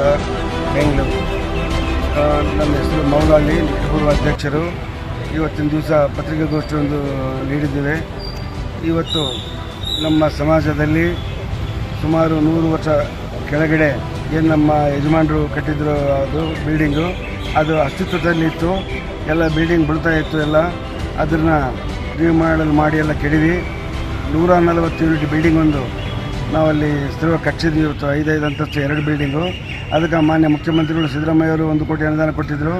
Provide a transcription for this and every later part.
ಸಂಘ ಬೆಂಗಳೂರು. ನನ್ನ ಹೆಸರು ಮೌಲಾಲಿ ಪೂರ್ವ ಅಧ್ಯಕ್ಷರು. ಇವತ್ತಿನ ದಿವಸ ಪತ್ರಿಕೆಗೋಷ್ಠಿಯೊಂದು ನೀಡಿದ್ದೇವೆ. ಇವತ್ತು ನಮ್ಮ ಸಮಾಜದಲ್ಲಿ ಸುಮಾರು ನೂರು ವರ್ಷ ಕೆಳಗಡೆ ಏನು ನಮ್ಮ ಯಜಮಾನರು ಕಟ್ಟಿದ್ರು ಅದು ಬಿಲ್ಡಿಂಗು, ಅದು ಅಸ್ತಿತ್ವದಲ್ಲಿತ್ತು ಎಲ್ಲ ಬಿಲ್ಡಿಂಗ್ ಬೀಳ್ತಾ ಇತ್ತು ಎಲ್ಲ. ಅದನ್ನು ರಿಮಾಡಲ್ ಮಾಡಿ ಎಲ್ಲ ಕೆಡವಿ. ನೂರ ನಲವತ್ತು ಯೂನಿಟ್ ಬಿಲ್ಡಿಂಗ್ ಒಂದು ನಾವಲ್ಲಿ ಸ್ಥಿರ ಕಟ್ಟಿದ್ವಿ ಇವತ್ತು ಐದೈದು ಅಂತಸ್ತು, ಎರಡು ಬಿಲ್ಡಿಂಗು ಅದಕ್ಕೆ ಮಾನ್ಯ ಮುಖ್ಯಮಂತ್ರಿಗಳು ಸಿದ್ದರಾಮಯ್ಯವರು ಒಂದು ಕೋಟಿ ಅನುದಾನ ಕೊಟ್ಟಿದ್ದರು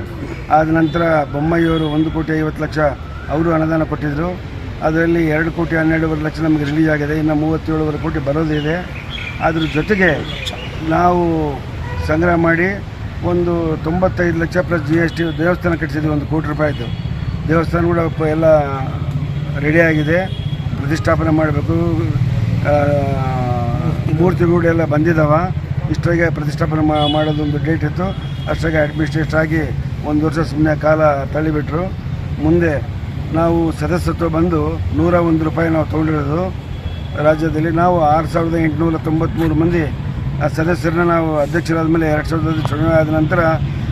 ಆದ ನಂತರ ಬೊಮ್ಮಯ್ಯವರು ಒಂದು ಕೋಟಿ ಐವತ್ತು ಲಕ್ಷ ಅವರು ಅನುದಾನ ಕೊಟ್ಟಿದ್ದರು ಅದರಲ್ಲಿ ಎರಡು ಕೋಟಿ ಹನ್ನೆರಡೂವರೆ ಲಕ್ಷ ನಮಗೆ ರಿಲೀಸ್ ಆಗಿದೆ. ಇನ್ನು ಮೂವತ್ತೇಳುವರೆ ಕೋಟಿ ಬರೋದಿದೆ ಅದ್ರ ಜೊತೆಗೆ ನಾವು ಸಂಗ್ರಹ ಮಾಡಿ ಒಂದು ತೊಂಬತ್ತೈದು lakh plus G S T ದೇವಸ್ಥಾನ ಕಟ್ಟಿಸಿದ್ವಿ. ಒಂದು ಕೋಟಿ ರೂಪಾಯಿದು ದೇವಸ್ಥಾನ ಕೂಡ ಎಲ್ಲ ರೆಡಿಯಾಗಿದೆ ಪ್ರತಿಷ್ಠಾಪನೆ ಮಾಡಬೇಕು. ಮೂರ್ತಿಗಳು ಬಂದಿದ್ದಾವೆ ಇಷ್ಟರಾಗೆ ಪ್ರತಿಷ್ಠಾಪನೆ ಮಾಡೋದೊಂದು ಡೇಟ್ ಇತ್ತು. ಅಷ್ಟಾಗೆ ಅಡ್ಮಿನಿಸ್ಟ್ರೇಟ್ ಆಗಿ ಒಂದು ವರ್ಷ ಸುಮ್ಮನೆ ಕಾಲ ತಳ್ಳಿಬಿಟ್ರು. ಮುಂದೆ ನಾವು ಸದಸ್ಯತ್ವ ಬಂದು ನೂರ ಒಂದು ರೂಪಾಯಿ ನಾವು ತೊಗೊಂಡಿರೋದು. ರಾಜ್ಯದಲ್ಲಿ ನಾವು ಆರು ಸಾವಿರದ ಎಂಟುನೂರ ತೊಂಬತ್ತ್ಮೂರು ಮಂದಿ, ಆ ಸದಸ್ಯರನ್ನ ನಾವು ಅಧ್ಯಕ್ಷರಾದ ಮೇಲೆ ಎರಡು ಸಾವಿರದ ಚುನಾವಣೆ ಆದ ನಂತರ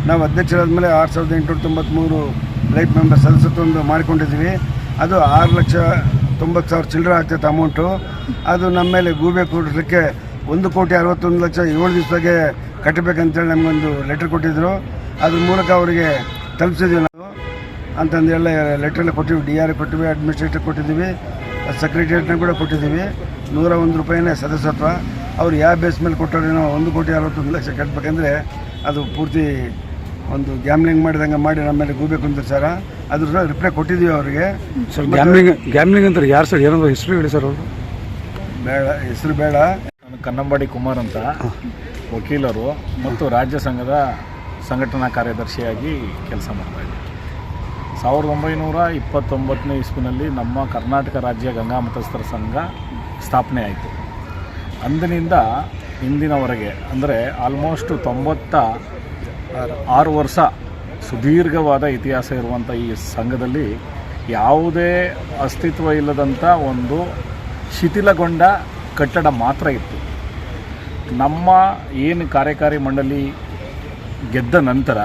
ನಾವು ಅಧ್ಯಕ್ಷರಾದ ಮೇಲೆ ಆರು ಸಾವಿರದ ಎಂಟುನೂರ ತೊಂಬತ್ತ್ಮೂರು ಲೈಫ್ ಮೆಂಬರ್ ಸದಸ್ಯತ್ವ ಒಂದು ಮಾಡಿಕೊಂಡಿದ್ವಿ ಅದು ಆರು ಲಕ್ಷ ತೊಂಬತ್ತು ಸಾವಿರ ಚಿಲ್ಲರೆ ಆಗ್ತೈತೆ ಅಮೌಂಟು ಅದು ನಮ್ಮ ಮೇಲೆ ಗೂಬೆ ಕೊಡಲಿಕ್ಕೆ ಒಂದು ಕೋಟಿ ಅರವತ್ತೊಂದು ಲಕ್ಷ ಏಳು ದಿವಸದಾಗೆ ಕಟ್ಟಬೇಕಂತೇಳಿ ನಮಗೊಂದು ಲೆಟ್ರ್ ಕೊಟ್ಟಿದ್ದರು ಅದ್ರ ಮೂಲಕ ಅವರಿಗೆ ತಲುಪಿಸಿದ್ವಿ ನಾವು. ಅಂತಂದೆಲ್ಲ ಲೆಟ್ರೆಲ್ಲ ಕೊಟ್ಟಿವಿ. ಡಿ ಆರ್ ಕೊಟ್ಟಿವಿ ಅಡ್ಮಿನಿಸ್ಟ್ರೇಟರ್ ಕೊಟ್ಟಿದ್ದೀವಿ ಸೆಕ್ರೆಟರಿಯೇಟ್ನ ಕೂಡ ಕೊಟ್ಟಿದ್ದೀವಿ. ನೂರ ಒಂದು ರೂಪಾಯಿನೇ ಸದಸ್ಯತ್ವ. ಅವ್ರು ಯಾವ ಬೇಸ್ ಮೇಲೆ ಕೊಟ್ಟವ್ರೇನೋ ಒಂದು ಕೋಟಿ ಅರವತ್ತೊಂದು ಲಕ್ಷ ಕಟ್ಟಬೇಕಂದ್ರೆ ಅದು ಪೂರ್ತಿ ಒಂದು ಗ್ಯಾಮ್ಲಿಂಗ್ ಮಾಡಿದಂಗೆ ಮಾಡಿ ನಮ್ಮ ಮೇಲೆ ಗೂಬೆ ಕುಂತಿರ್ ಸರ ಅದ್ರ ರಿಪ್ಲೈ ಕೊಟ್ಟಿದ್ದೀವಿ ಅವರಿಗೆ. ಸರ್ ಗ್ಯಾಮ್ಲಿಂಗ್ ಗ್ಯಾಮ್ಲಿಂಗ್ ಅಂತಾರೆ. ಯಾರು ಸರ್? ಏನೋ ಹೆಸರು ಹೇಳಿ ಸರ್ ಅವರು. ಬೇಡ ಹೆಸರು ಬೇಡ. ನಾನು ಕನ್ನಂಬಾಡಿ ಕುಮಾರ್ ಅಂತ ವಕೀಲರು ಮತ್ತು ರಾಜ್ಯ ಸಂಘದ ಸಂಘಟನಾ ಕಾರ್ಯದರ್ಶಿಯಾಗಿ ಕೆಲಸ ಮಾಡ್ತಾ ಇದ್ದೀನಿ. ಸಾವಿರದ ಒಂಬೈನೂರ ಇಪ್ಪತ್ತೊಂಬತ್ತನೇ ಇಸ್ವಿನಲ್ಲಿ ನಮ್ಮ ಕರ್ನಾಟಕ ರಾಜ್ಯ ಗಂಗಾ ಮತಸ್ಥರ ಸಂಘ ಸ್ಥಾಪನೆ ಆಯಿತು. ಅಂದಿನಿಂದ ಇಂದಿನವರೆಗೆ ಅಂದರೆ ಆಲ್ಮೋಸ್ಟ್ ತೊಂಬತ್ತ ಆರು ವರ್ಷ ಸುದೀರ್ಘವಾದ ಇತಿಹಾಸ ಇರುವಂಥ ಈ ಸಂಘದಲ್ಲಿ ಯಾವುದೇ ಅಸ್ತಿತ್ವ ಇಲ್ಲದಂಥ ಒಂದು ಶಿಥಿಲಗೊಂಡ ಕಟ್ಟಡ ಮಾತ್ರ ಇತ್ತು. ನಮ್ಮ ಏನು ಕಾರ್ಯಕಾರಿ ಮಂಡಳಿ ಗೆದ್ದ ನಂತರ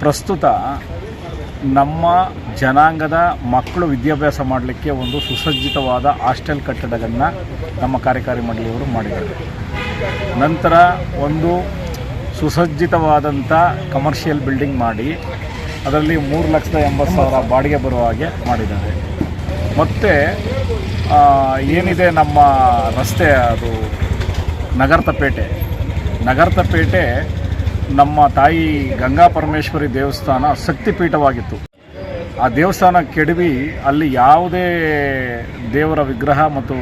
ಪ್ರಸ್ತುತ ನಮ್ಮ ಜನಾಂಗದ ಮಕ್ಕಳು ವಿದ್ಯಾಭ್ಯಾಸ ಮಾಡಲಿಕ್ಕೆ ಒಂದು ಸುಸಜ್ಜಿತವಾದ ಹಾಸ್ಟೆಲ್ ಕಟ್ಟಡವನ್ನು ನಮ್ಮ ಕಾರ್ಯಕಾರಿ ಮಂಡಳಿಯವರು ಮಾಡಿದ್ದಾರೆ. ನಂತರ ಒಂದು ಸುಸಜ್ಜಿತವಾದಂಥ ಕಮರ್ಷಿಯಲ್ ಬಿಲ್ಡಿಂಗ್ ಮಾಡಿ ಅದರಲ್ಲಿ ಮೂರು ಲಕ್ಷದ ಎಂಬತ್ತು ಸಾವಿರ ಬಾಡಿಗೆ ಬರುವ ಹಾಗೆ ಮಾಡಿದ್ದಾರೆ. ಮತ್ತು ಏನಿದೆ ನಮ್ಮ ರಸ್ತೆ ಅದು ನಗರ್ತಪೇಟೆ. ನಗರ್ತಪೇಟೆ ನಮ್ಮ ತಾಯಿ ಗಂಗಾ ಪರಮೇಶ್ವರಿ ದೇವಸ್ಥಾನ ಶಕ್ತಿಪೀಠವಾಗಿತ್ತು. ಆ ದೇವಸ್ಥಾನ ಕೆಡವಿ ಅಲ್ಲಿ ಯಾವುದೇ ದೇವರ ವಿಗ್ರಹ ಮತ್ತು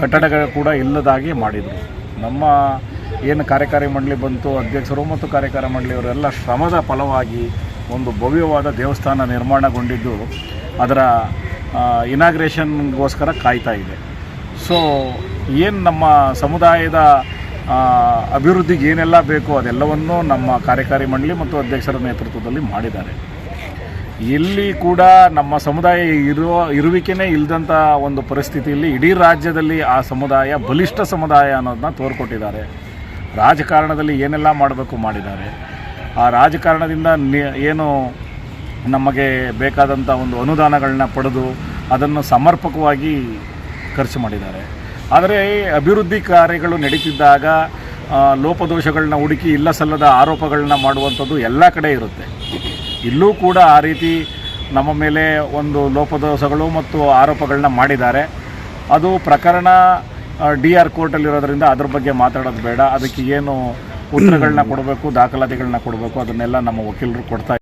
ಕಟ್ಟಡಗಳು ಕೂಡ ಇಲ್ಲದಾಗಿ ಮಾಡಿದರು. ನಮ್ಮ ಏನು ಕಾರ್ಯಕಾರಿ ಮಂಡಳಿ ಬಂತು, ಅಧ್ಯಕ್ಷರು ಮತ್ತು ಕಾರ್ಯಕಾರಿ ಮಂಡಳಿಯವರೆಲ್ಲ ಶ್ರಮದ ಫಲವಾಗಿ ಒಂದು ಭವ್ಯವಾದ ದೇವಸ್ಥಾನ ನಿರ್ಮಾಣಗೊಂಡಿದ್ದು ಅದರ ಇನಾಗ್ರೇಷನ್ಗೋಸ್ಕರ ಕಾಯ್ತಾ ಇದೆ. ಸೊ ಏನು ನಮ್ಮ ಸಮುದಾಯದ ಅಭಿವೃದ್ಧಿಗೆ ಏನೆಲ್ಲ ಬೇಕು ಅದೆಲ್ಲವನ್ನೂ ನಮ್ಮ ಕಾರ್ಯಕಾರಿ ಮಂಡಳಿ ಮತ್ತು ಅಧ್ಯಕ್ಷರ ನೇತೃತ್ವದಲ್ಲಿ ಮಾಡಿದ್ದಾರೆ. ಇಲ್ಲಿ ಕೂಡ ನಮ್ಮ ಸಮುದಾಯ ಇರುವ, ಇರುವಿಕೆನೇ ಇಲ್ಲದಂಥ ಒಂದು ಪರಿಸ್ಥಿತಿಯಲ್ಲಿ ಇಡೀ ರಾಜ್ಯದಲ್ಲಿ ಆ ಸಮುದಾಯ, ಬಲಿಷ್ಠ ಸಮುದಾಯ ಅನ್ನೋದನ್ನ ತೋರ್ಕೊಟ್ಟಿದ್ದಾರೆ. ರಾಜಕಾರಣದಲ್ಲಿ ಏನೆಲ್ಲ ಮಾಡಬೇಕು ಮಾಡಿದ್ದಾರೆ. ಆ ರಾಜಕಾರಣದಿಂದ ಏನು ನಮಗೆ ಬೇಕಾದಂಥ ಒಂದು ಅನುದಾನಗಳನ್ನ ಪಡೆದು ಅದನ್ನು ಸಮರ್ಪಕವಾಗಿ ಖರ್ಚು ಮಾಡಿದ್ದಾರೆ. ಆದರೆ ಅಭಿವೃದ್ಧಿ ಕಾರ್ಯಗಳು ನಡೀತಿದ್ದಾಗ ಲೋಪದೋಷಗಳನ್ನ ಹುಡುಕಿ ಇಲ್ಲ ಸಲ್ಲದ ಆರೋಪಗಳನ್ನ ಮಾಡುವಂಥದ್ದು ಎಲ್ಲ ಕಡೆ ಇರುತ್ತೆ. ಇಲ್ಲೂ ಕೂಡ ಆ ರೀತಿ ನಮ್ಮ ಮೇಲೆ ಒಂದು ಲೋಪದೋಷಗಳು ಮತ್ತು ಆರೋಪಗಳನ್ನ ಮಾಡಿದ್ದಾರೆ. ಅದು ಪ್ರಕರಣ ಡಿ ಆರ್ ಕೋರ್ಟಲ್ಲಿರೋದ್ರಿಂದ ಅದ್ರ ಬಗ್ಗೆ ಮಾತಾಡೋದು ಬೇಡ. ಅದಕ್ಕೆ ಏನು ಉತ್ತರಗಳನ್ನ ಕೊಡಬೇಕು, ದಾಖಲಾತಿಗಳನ್ನ ಕೊಡಬೇಕು, ಅದನ್ನೆಲ್ಲ ನಮ್ಮ ವಕೀಲರು ಕೊಡ್ತಾ